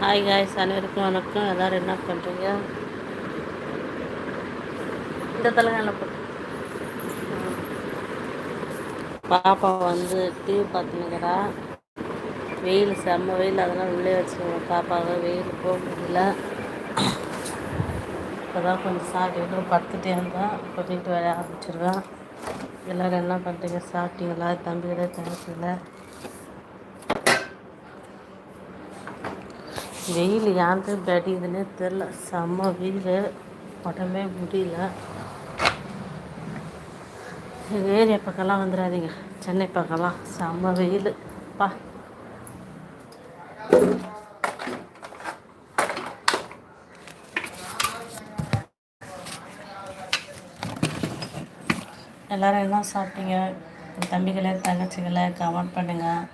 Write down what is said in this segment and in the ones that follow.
Hi guys அனைவருக்கும் வணக்கம். எல்லோரும் என்ன பண்ணுறீங்க இந்த தலைகால பாப்பா வந்து டிவி பார்த்துனுக்கிறா வெயில் செம்ம வெயில். அதெல்லாம் உள்ளே வச்சுக்கோங்க. பாப்பாவை வெயில் போக முடியல. இப்போ தான் கொஞ்சம் சாப்பிட்டு படுத்துட்டே இருந்தேன். இப்போ வீட்டு வேலைய ஆரம்பிச்சிருவேன். எல்லோரும் என்ன பண்ணுறீங்க சாப்பிட்டீங்களா? தம்பிகளை இல்லை வெயில் யாருந்து அடிக்குதுன்னே தெரில. செம்ம வெயில். உடம்பே முடியல. எங்கள் ஏரியா பக்கம்லாம் வந்துடாதீங்க. சென்னை பக்கம்லாம் செம்ம வெயில். பா. எல்லோரும் என்ன சாப்பிட்டீங்க? தம்பிகளை தங்கச்சிகளை கமெண்ட் பண்ணுங்கள்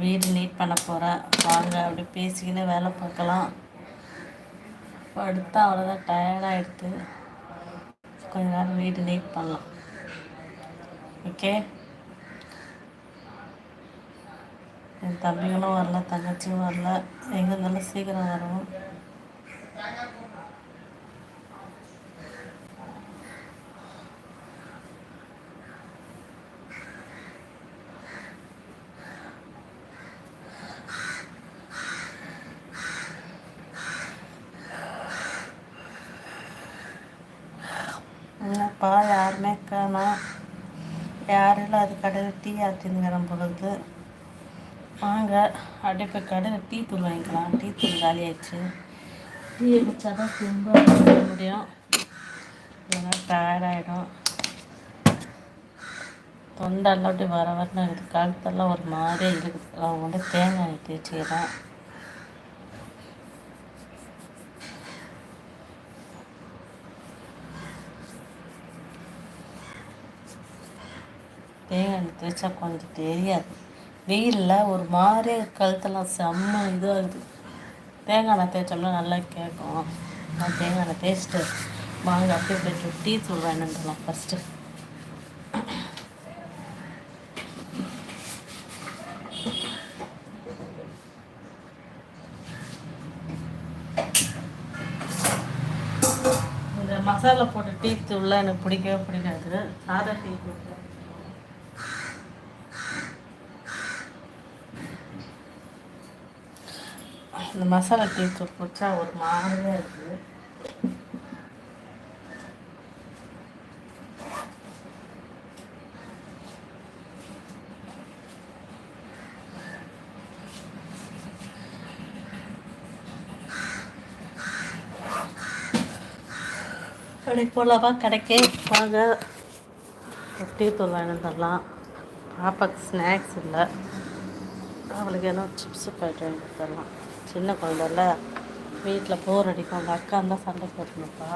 வீடு நீட் பண்ண போகிறேன் வாங்க அப்படி பேசிக்கின்னு வேலை பார்க்கலாம். படுத்தா அவ்வளோதான் டயர்டாகிடுது கொஞ்ச நேரம் வீடு நீட் பண்ணலாம். ஓகே என் தம்பிகளும் வரல தங்கச்சியும் வரல. எங்கே இருந்தாலும் சீக்கிரம் வரும் என்னப்பா யாருமே காணும் யாரும் அது கடையில் டீ ஆற்றினுங்கிற பொழுது வாங்க. அப்படியே போய் கடையில் டீ தூள் வாங்கிக்கலாம். டீ தூள் காலியாச்சு டீ குடிச்சா தான் திரும்ப முடியும். இல்லைன்னா டயர்டாயிடும் தொண்டெல்லாம் அப்படியே வர வரணும் இருக்குது கழுத்தெல்லாம் ஒரு மாதிரியே இருக்குது அவங்க வந்து தேங்காய் தேய்ச்சிக்கிறேன். தேங்காய் எண்ணெய் தேய்ச்சா கொஞ்சம் தெரியாது. வெயிலில் ஒரு மாதிரி கழுத்தெல்லாம் செம்ம இதாகுது. தேங்காய் எண்ணெய் தேய்ச்சோம்னா நல்லா கேட்கும். நான் தேங்காய் எண்ணெய் தேய்ச்சிட்டு வாங்க அப்படியே போய்ட்டு டீ தூள் வேணுன்றலாம் ஃபஸ்ட்டு இந்த மசாலா போட்ட டீ தூள்லாம் எனக்கு பிடிக்கவே பிடிக்காது. சாதா டீ தூள் இந்த மசாலா டேஸ்ட் பிடிச்சா ஒரு மாதிரியாக இருக்குது கடைக்கு போகலாமா கடைக்கே வாங்க. டீ தூள் வேணும் தரலாம் பாப்பாக்கு ஸ்நாக்ஸ் இல்லை. அவளுக்கு எதுவும் சிப்ஸு பேக்கெட் வாங்கி தரலாம் சின்ன குழந்தைல வீட்டில் போர் அடிக்கும். அவங்க அக்கா இருந்தால் சண்டை போட்டுனுப்பா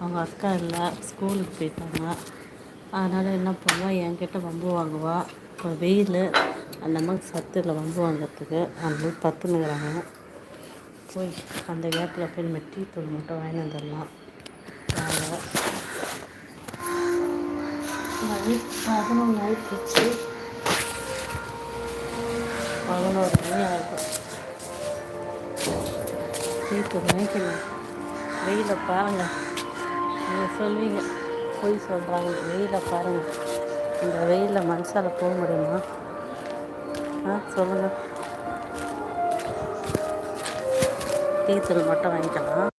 அவங்க அக்கா இல்லை. ஸ்கூலுக்கு போயிட்டாங்க. அதனால் என்ன பண்ணுவாள் என்கிட்ட வம்பு வாங்குவா. இப்போ வெயில். அந்த அம்மாவுக்கு சத்து இல்லை. வம்பு வாங்கிறதுக்கு. மாதிரி பத்துனுங்கிறாங்க போய் அந்த கேப்பில் போய் நம்ம டீ தூள் மட்டும் வாங்கி வந்துடலாம். மணி பதினொன்று ஆயிடுச்சு பதினோரு மணி ஆகும் வீட்டு நினைக்கணும் வெயிலை பாருங்கள் நீங்கள் சொல்வீங்க. பொய் சொல்கிறாங்க வெயிலை பாருங்கள் இந்த வெயிலில் மனசால் போக முடியுமா? ஆ சொல்லுங்கள் டீத்தூள் மட்டும் வாங்கிக்கலாம்.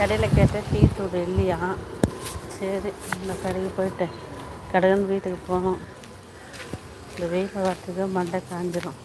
கடையில் கேட்டால் டீ தூள் இல்லையா? சரி அந்த கடைக்கு போயிட்டு கடகன் வீட்டுக்கு போகணும். இந்த வெயில் வரத்துக்கு மண்டை காஞ்சிடும்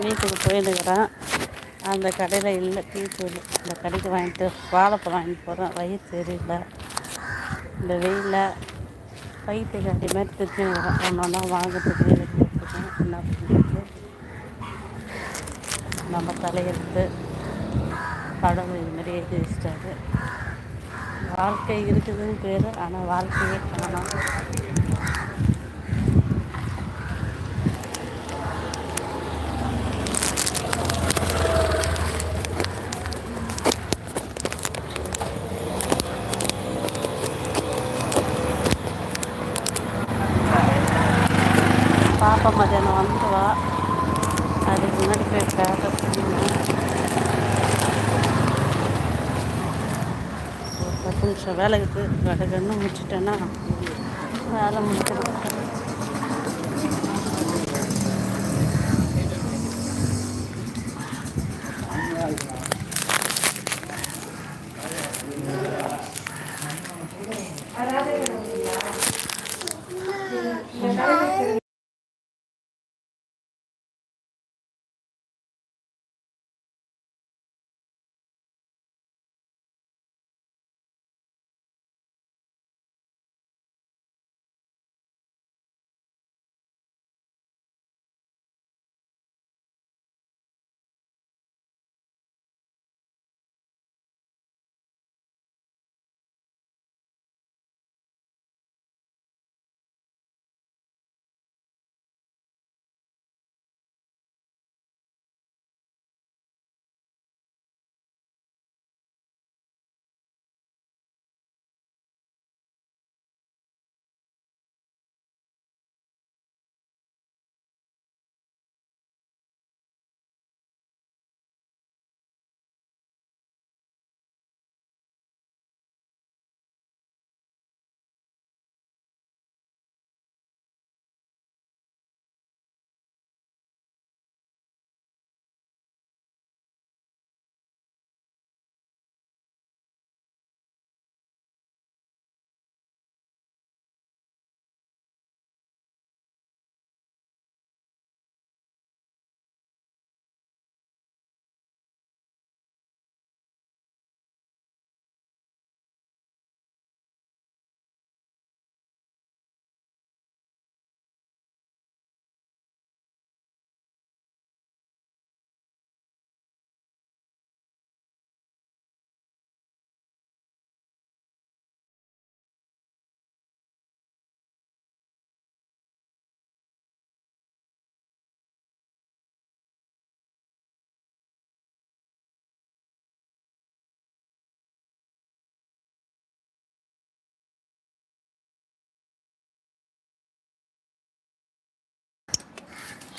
வீட்டுக்கு போயிருக்கிறேன் அந்த கடையில் இல்லை டீ தூள். இந்த கடைக்கு வாங்கிட்டு வாழைப்பழம் வாங்கிட்டு போகிறேன் வயிறு சரியில்லை. இந்த வெயிலில் பைத்தியக்காரி மாதிரி திருச்சின்னு ஒன்று ஒன்றா வாங்கிறதுக்கு இருக்கேன் என்ன பண்ணுறது நம்ம தலையெழுத்து கடவுள் இது எழுதி வச்சிட்டாரு. வாழ்க்கை இருக்குதுன்னு பேர் ஆனால் வாழ்க்கையே காணும். அப்பா மதியானம் வந்துடுவா அதுக்கு முன்னாடி போய் பேச பத்து நிமிஷம் வேலை இருக்குது கடகன்னு முடிச்சிட்டேன்னா வேலை முடிச்சிடும்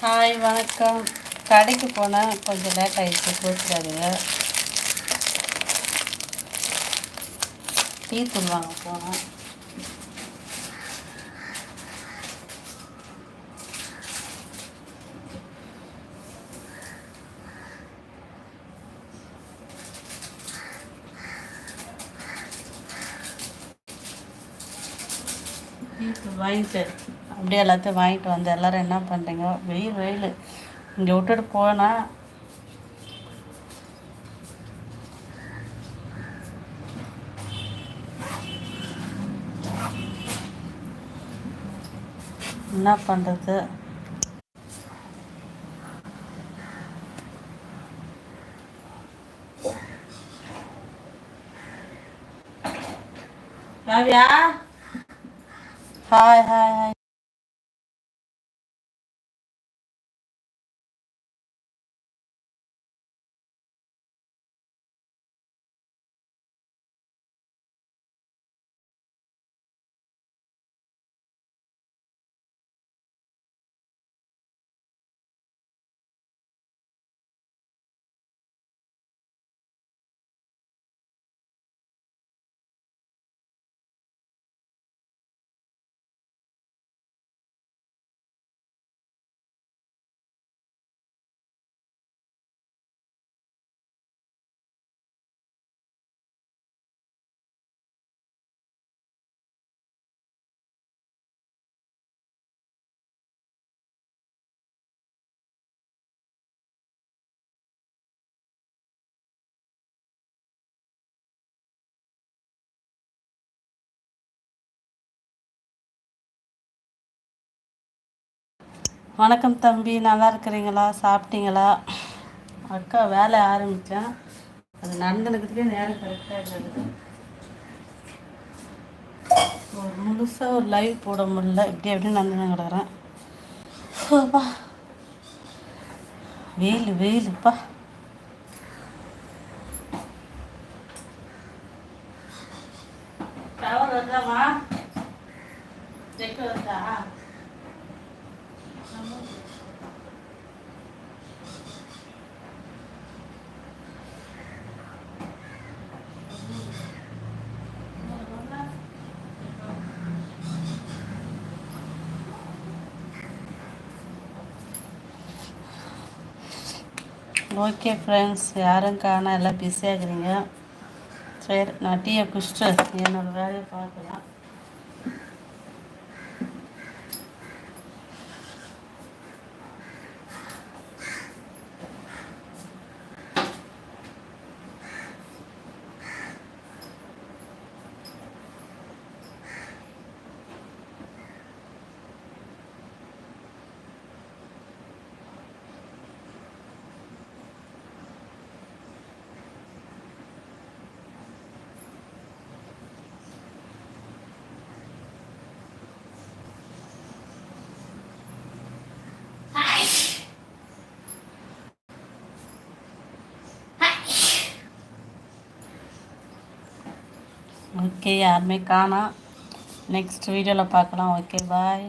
ஹாய் வணக்கம். கடைக்கு போனேன் கொஞ்சம் லேட் ஆகிடுச்சு கோச்சுக்காதீங்க டீ தூள் வாங்க போனேன் வாங்கிட்டேன் அப்படியே எல்லாத்தையும் வாங்கிட்டு வந்து எல்லோரும் என்ன பண்ணுறீங்க வெயில் வெயில். இங்கே விட்டுட்டு போனால் என்ன பண்ணுறது காவியா? Hi hi hi. வணக்கம் தம்பி நல்லா இருக்கிறீங்களா? சாப்பிட்டீங்களா? அக்கா வேலை ஆரம்பித்தேன் அது நடந்துனுக்கிறதுக்கே நேரம் கரெக்டாக இருக்குது. ஒரு முழுசாக ஒரு லைவ் போட முடியல. இப்படி எப்படி நடந்து கிடக்குறேன் வெயில் வெயிலுப்பா. டவர் வருதாமா செக் வருதா? ஓகே ஃப்ரெண்ட்ஸ் யாரும் காண எல்லாம் பிஸியாக இருக்கிறீங்க சரி நான் டீயை குடிச்சிட்டு என்னோடய வேலையை பார்க்கலாம். ஓகே யாருமே காணோம் நெக்ஸ்ட் வீடியோவில் பார்க்கலாம் ஓகே பாய்